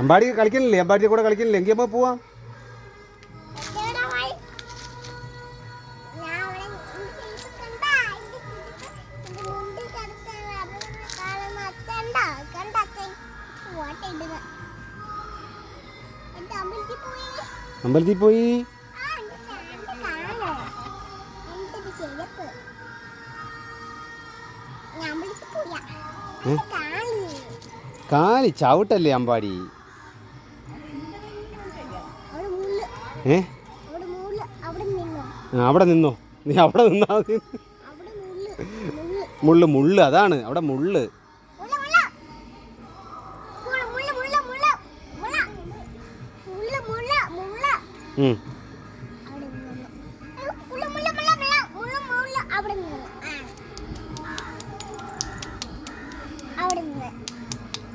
അമ്പാടി കളിക്കണില്ലേ? അമ്പാടിയുടെ കൂടെ കളിക്കണില്ലേ? എങ്കിൽ അപ്പോൾ പോവാം. എവിടാ പോയി? ഞാൻ അമ്പലത്തിൽ പോയി. അമ്പലത്തിൽ കാലി ചവിട്ടല്ലേ അമ്പാടി. ഏ അവിടെ നിന്നോ. നീ അവിടെ നിന്നാ മതി മുള്ളു മുള്ള്. അതാണ് അവിടെ മുള്ള. ഉം